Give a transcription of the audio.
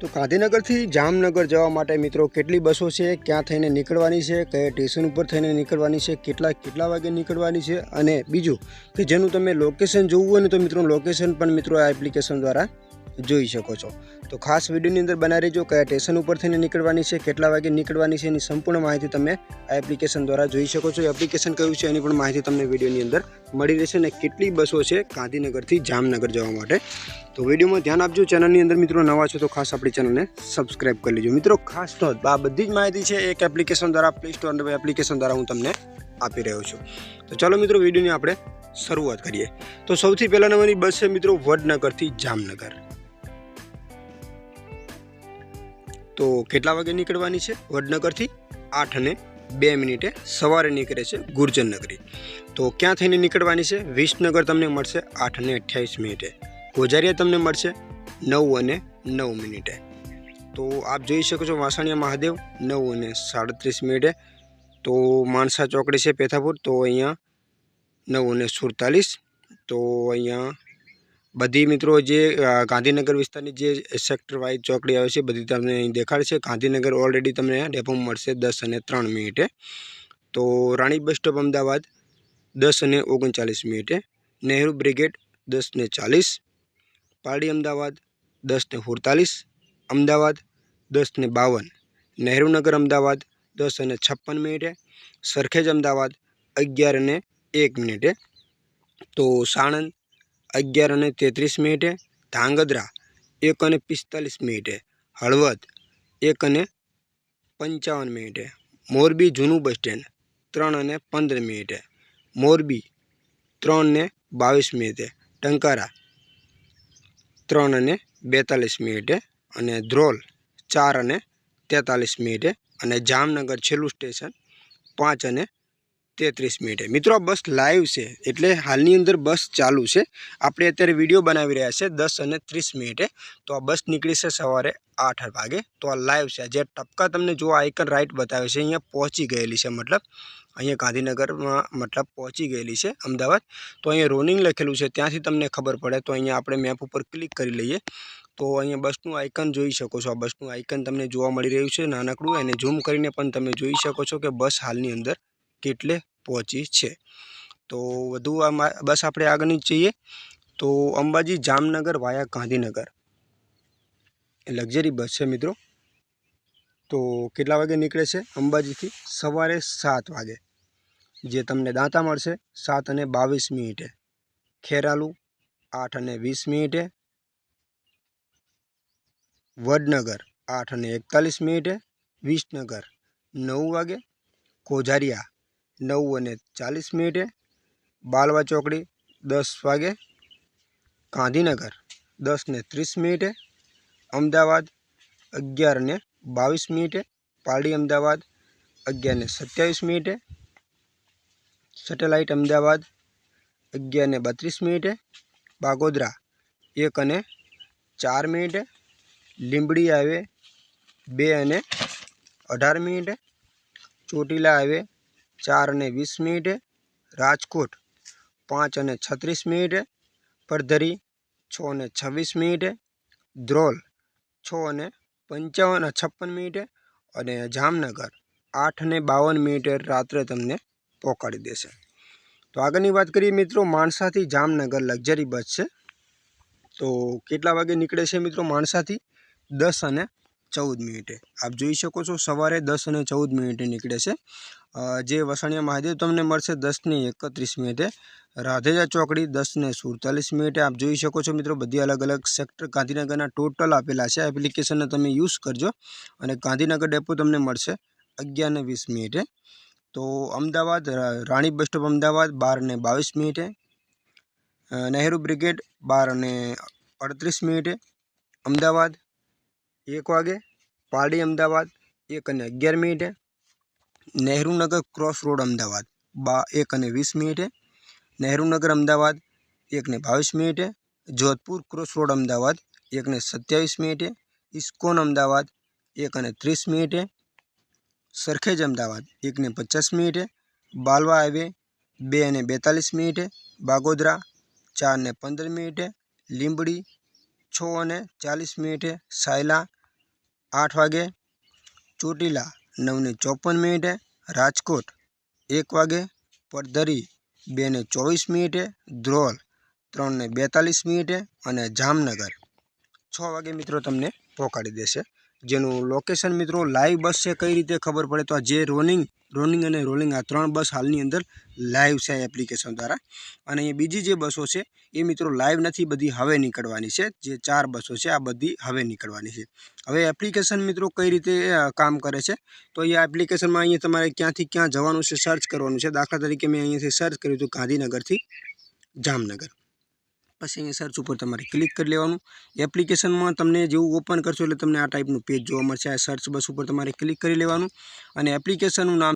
તો ગાંધીનગરથી જામનગર જવા માટે મિત્રો કેટલી બસો છે, ક્યાં થઈને નીકળવાની છે, કયા સ્ટેશન ઉપર થઈને નીકળવાની છે, કેટલા કેટલા વાગે નીકળવાની છે અને બીજું કે જેનું તમે લોકેશન જોવું હોય ને તો મિત્રો લોકેશન પણ મિત્રો આ એપ્લિકેશન દ્વારા જોઈ શકો છો. તો ખાસ વિડીયોની અંદર બનાવી રહેજો કયા સ્ટેશન ઉપર થઈને નીકળવાની છે, કેટલા વાગે નીકળવાની છે એની સંપૂર્ણ માહિતી તમે આ એપ્લિકેશન દ્વારા જોઈ શકો છો. એપ્લિકેશન કયું છે એની પણ માહિતી તમને વિડીયોની અંદર મળી રહેશે અને કેટલી બસો છે ગાંધીનગરથી જામનગર જવા માટે. તો વિડીયોમાં ધ્યાન આપજો. ચેનલની અંદર મિત્રો નવા છો તો ખાસ આપણી ચેનલને સબસ્ક્રાઈબ કરી લેજો. મિત્રો, ખાસ તો આ બધી જ માહિતી છે એક એપ્લિકેશન દ્વારા પ્લે સ્ટોર એપ્લિકેશન દ્વારા હું તમને આપી રહ્યો છું. તો ચાલો મિત્રો વિડીયોની આપણે શરૂઆત કરીએ. તો સૌથી પહેલાં નંબરની બસ છે મિત્રો વડનગરથી જામનગર. તો કેટલા વાગે નીકળવાની છે? વડનગરથી આઠ અને બે મિનિટે સવારે નીકળે છે ગુર્જર તો ક્યાં થઈને નીકળવાની છે? વિસનગર તમને મળશે આઠ અને અઠ્યાવીસ મિનિટે. ગોજારિયા તમને મળશે નવ અને નવ મિનિટે. તો આપ જોઈ શકો છો વાસણિયા મહાદેવ નવ અને સાડત્રીસ મિનિટે. તો માણસા ચોકડી છે પેથાપુર, તો અહીંયા નવ અને સુડતાલીસ. તો અહીંયા બધી મિત્રો જે ગાંધીનગર વિસ્તારની જે સેક્ટર વાઇઝ ચોકડી આવે છે બધી તમને અહીં દેખાડશે. ગાંધીનગર ઓલરેડી તમને ડેપો મળશે દસ અને ત્રણ મિનિટે. તો રાણી બસ સ્ટોપ અમદાવાદ દસ અને ઓગણચાલીસ મિનિટે. નહેરુ બ્રિગેડ દસ ને ચાલીસ. પારડી અમદાવાદ દસ ને સુડતાલીસ. અમદાવાદ દસ ને બાવન. નહેરુનગર અમદાવાદ દસ અને છપ્પન મિનિટે. સરખેજ અમદાવાદ અગિયાર અને એક મિનિટે. તો સાણંદ અગિયાર અને તેત્રીસ મિનિટે, ધાંગધ્રા એક અને પિસ્તાલીસ મિનિટે, હળવદ એક અને પંચાવન મિનિટે, મોરબી જૂનું બસ સ્ટેન્ડ ત્રણ અને પંદર મિનિટે, મોરબી ત્રણ ને બાવીસ મિનિટે, ટંકારા ત્રણ અને બેતાલીસ મિનિટે અને ધ્રોલ ચાર અને તેતાલીસ મિનિટે અને જામનગર છેલ્લું સ્ટેશન પાંચ અને તેત્રીસ મિનિટે. મિત્રો બસ લાઈવ છે. એટલે હાલની અંદર બસ ચાલુ છે. આપણે અત્યારે વીડિયો બનાવી રહ્યા છે દસ અને ત્રીસ મિનિટે. તો આ બસ નીકળી છે સવારે આઠ વાગે. તો આ લાઈવ છે. જે ટપકા તમને જો આઇકન રાઈટ બતાવે છે, અહીંયા પહોંચી ગયેલી છે મતલબ. અહીંયા ગાંધીનગરમાં મતલબ પહોંચી ગયેલી છે, અમદાવાદ. તો અહીંયા રોનિંગ લખેલું છે. ત્યાંથી તમને ખબર પડે. તો અહીંયા આપણે મેપ ઉપર ક્લિક કરી લઈએ. તો અહીંયા બસનું આઇકન જોઈ શકો છો. આ બસનું આઇકન તમને જોવા મળી રહ્યું છે. નાનકડું. એને ઝૂમ કરીને પણ તમે જોઈ શકો છો કે બસ હાલની અંદર કેટલે પહોંચી છે. તો વધુ આમાં બસ આપણે આગળની જઈએ. તો Ambaji Jamnagar via Gandhinagar. Luxury bus છે મિત્રો. તો કેટલા વાગે નીકળે છે અંબાજીથી? સવારે સાત વાગે. જે તમને દાંતા મળશે, સાત અને બાવીસ મિનિટે. ખેરાલુ, આઠ અને વીસ મિનિટે. વડનગર, આઠ અને એકતાલીસ મિનિટે. વિસનગર, નવ વાગે. કોઝારિયા નવ અને ચાલીસ મિનિટે, બાલવા ચોકડી દસ વાગે, ગાંધીનગર દસ ને ત્રીસ મિનિટે, અમદાવાદ અગિયાર ને બાવીસ મિનિટે, પારડી અમદાવાદ અગિયાર ને સત્યાવીસ મિનિટે, સેટેલાઇટ અમદાવાદ અગિયાર ને બત્રીસ મિનિટે, બાગોદરા એક અને ચાર મિનિટે, લીંબડી આવે બે અને અઢાર મિનિટે, ચોટીલા આવે ચાર અને વીસ મિનિટે, રાજકોટ પાંચ અને છત્રીસ મિનિટે પરધરી છ અને છવ્વીસ મિનિટે, ધ્રોલ છ અને પંચાવન છપ્પન મિનિટે અને જામનગર આઠ અને બાવન મિનિટે રાત્રે તમને પહોંચાડી દેશે. તો આગળની વાત કરીએ મિત્રો, માણસાથી જામનગર લક્ઝરી બસ છે. તો કેટલા વાગે નીકળે છે મિત્રો માણસાથી? દસ અને ચૌદ મિનિટે. આપ જોઈ શકો છો સવારે દસ અને ચૌદ મિનિટે નીકળે છે. જે વસાણિયા મહાદેવ તમને મળશે દસને એકત્રીસ મિનિટે. રાધેજા ચોકડી દસને સુડતાલીસ મિનિટે. આપ જોઈ શકો છો મિત્રો બધી અલગ અલગ સેક્ટર ગાંધીનગરના ટોટલ આપેલા છે. એપ્લિકેશનને તમે યુઝ કરજો અને ગાંધીનગર ડેપો તમને મળશે અગિયાર ને વીસ મિનિટે. તો અમદાવાદ રાણી બસ સ્ટોપ અમદાવાદ બાર ને બાવીસ મિનિટે. નહેરુ બ્રિગેડ બાર અને અડત્રીસ મિનિટે. અમદાવાદ એક વાગે, પારડી અમદાવાદ, એક અને અગિયાર મિનિટે. નહેરુનગર ક્રોસ રોડ અમદાવાદ, બા, એક અને વીસ મિનિટે. નહેરુનગર અમદાવાદ એકને બાવીસ મિનિટે. જોધપુર ક્રોસ રોડ અમદાવાદ એકને સત્યાવીસ મિનિટે. ઇસ્કોન અમદાવાદ, એક અને ત્રીસ મિનિટે. સરખેજ અમદાવાદ એકને પચાસ મિનિટે. બાલવા હાઈવે, બે અને બેતાલીસ મિનિટે. બાગોદરા, ચાર ને પંદર મિનિટે. લીંબડી, છ અને ચાલીસ મિનિટે. સાયલા આઠ વાગે, ચોટીલા નવને ચોપન મિનિટે, રાજકોટ એક વાગે, પડધરી બેને ચોવીસ મિનિટે, ધ્રોલ ત્રણને બેતાલીસ મિનિટે અને જામનગર છ વાગે મિત્રો તમને પહોંચાડી દેશે. જેનું લોકેશન મિત્રો લાઈવ બસ છે, કઈ રીતે ખબર પડે તો આ જે રોનિંગ રોનિંગ અને રોલિંગ આ ત્રણ બસ હાલની અંદર લાઈવ છે એપ્લિકેશન દ્વારા. અને એ બીજી જે બસો છે, એ મિત્રો લાઈવ નથી, બધી હવે નીકળવાની છે. જે ચાર બસો છે, આ બધી હવે નીકળવાની છે. હવે એપ્લિકેશન મિત્રો કઈ રીતે કામ કરે છે? તો એ એપ્લિકેશનમાં અહીંયા તમારે ક્યાંથી ક્યાં જવાનું છે સર્ચ કરવાનું છે. દાખલા તરીકે મેં અહીંયાથી સર્ચ કર્યું હતું ગાંધીનગરથી જામનગર. પછી અહીંયા સર્ચ ઉપર તમારે ક્લિક કરી લેવાનું. એપ્લિકેશનમાં તમને જેવું ઓપન કરશો એટલે તમને આ ટાઈપનું પેજ જોવા મળશે. આ સર્ચ બસ ઉપર તમારે ક્લિક કરી લેવાનું. અને એપ્લિકેશનનું નામ